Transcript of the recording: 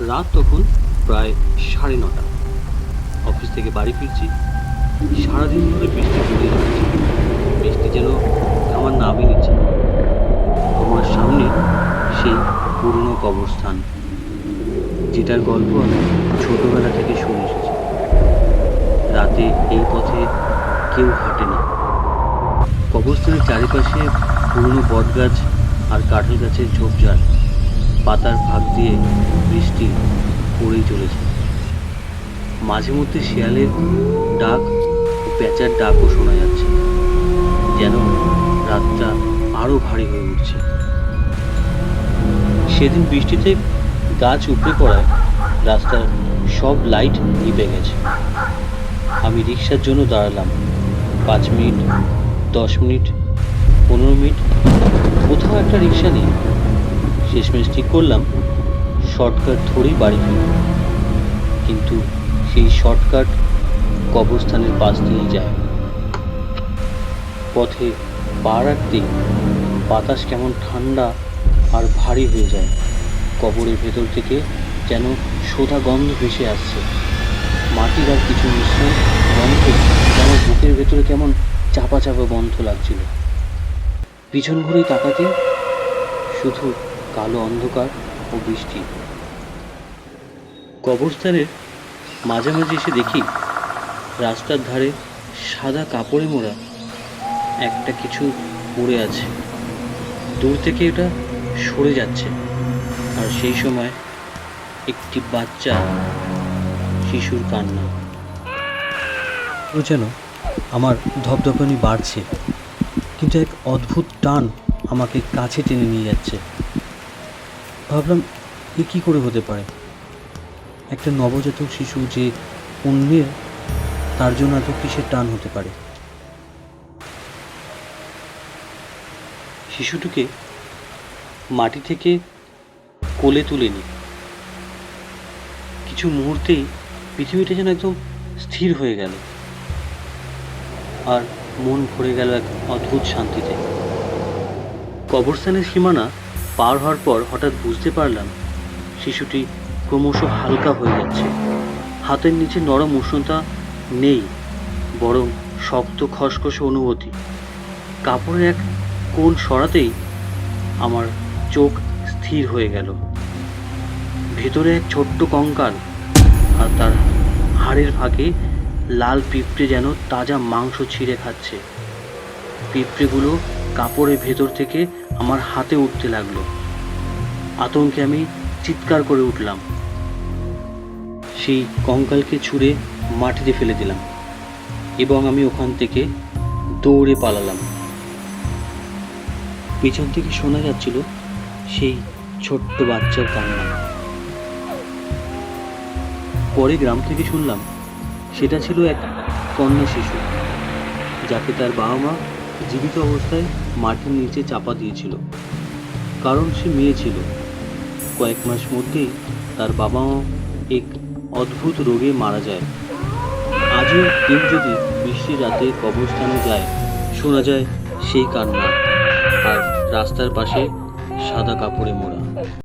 রাত তখন প্রায় সাড়ে নটা। অফিস থেকে বাড়ি ফিরছি, সারাদিন ধরে বৃষ্টি পড়ে যাচ্ছে। বৃষ্টি যেন আমার নামই নিচ্ছে। আমার সামনে সেই পুরনো কবরস্থান, যেটার গল্প আমি ছোটবেলা থেকে শুনে এসেছি। রাতে এই পথে কেউ হাঁটে না। কবরস্থানের চারিপাশে পুরনো বটগাছ আর কাঁঠাল গাছের ঝোপঝাড়। পাতার ফাঁক দিয়ে বৃষ্টি পড়েই চলেছে। মাঝে মধ্যে শিয়ালের ডাক ও প্যাঁচার ডাকও শোনা যাচ্ছে, যেন রাতটা আরও ভারী হয়ে উঠছে। সেদিন বৃষ্টিতে গাছ উপড়ে পড়ায় রাস্তার সব লাইট নিভে গেছে। আমি রিক্সার জন্য দাঁড়ালাম, পাঁচ মিনিট, দশ মিনিট, পনেরো মিনিট, কোথাও একটা রিক্সা নেই। শেষমেশ ঠিক করলাম শর্টকাট ধরেই বাড়ি ফিরব। কিন্তু সেই শর্টকাট কবরস্থানের পাশ দিয়েই যায়। পথে পা রাখতেই বাতাস কেমন ঠান্ডা আর ভারী হয়ে যায়। কবরের ভেতর থেকে যেন সোদা গন্ধ ভেসে আসছে। মাটির আর কিছু মিশ্রণ গন্ধ যেন বুকের ভেতরে কেমন চাপা চাপা গন্ধ লাগছিল। পিছন ঘুরে তাকাতে শুধু কালো অন্ধকার ও বৃষ্টি। কবরস্থানের মাঝামাঝি এসে দেখি রাস্তার ধারে সাদা কাপড়ে মোড়া একটা কিছু পড়ে আছে। দূর থেকে এটা সরে যাচ্ছে। আর সেই সময় একটি বাচ্চা শিশুর কান্না। ও যেন আমার ধপধপানি বাড়ছে, কিন্তু এক অদ্ভুত টান আমাকে কাছে টেনে নিয়ে যাচ্ছে। ভাবলাম এ কী করে হতে পারে? একটা নবজাতক শিশু যে অন্যের, তার জন্য এত কিসের টান হতে পারে? শিশুটিকে মাটি থেকে কোলে তুলে নি কিছু মুহূর্তেই পৃথিবীটা যেন একদম স্থির হয়ে গেল। আর মন ভরে গেল এক অদ্ভুত শান্তিতে। কবরস্থানের সীমানা পার হওয়ার পর হঠাৎ বুঝতে পারলাম, শিশুটি ক্রমশ হালকা হয়ে যাচ্ছে। হাতের নিচে নরম উষ্ণতা নেই, বরং শক্ত খসখসে অনুভূতি। কাপড়ের এক কোণ সরাতেই আমার চোখ স্থির হয়ে গেল। ভেতরে এক ছোট্ট কঙ্কাল আর তার হাড়ের ফাঁকে লাল পিঁপড়ে যেন তাজা মাংস ছিঁড়ে খাচ্ছে। পিঁপড়েগুলো কাপড়ের ভেতর থেকে আমার হাতে উঠতে লাগল। আতঙ্কে আমি চিৎকার করে উঠলাম। সেই কঙ্কালকে ছুঁড়ে মাটিতে ফেলে দিলাম এবং আমি ওখান থেকে দৌড়ে পালালাম। পেছন থেকে শোনা যাচ্ছিল সেই ছোট্ট বাচ্চার কান্না। পরে গ্রাম থেকে শুনলাম, সেটা ছিল এক কন্যা শিশু, যাকে তার বাবা মা জীবিত অবস্থায় মাটির নিচে চাপা দিয়েছিল। কারণ সে মেয়ে ছিল। কয়েক মাস মধ্যেই তার বাবা মা এক অদ্ভুত রোগে মারা যায়। আজও কেউ যদি বৃষ্টি রাতে কবরস্থানে যায়, শোনা যায় সেই কান্না। আর রাস্তার পাশে সাদা কাপড়ে মোড়া।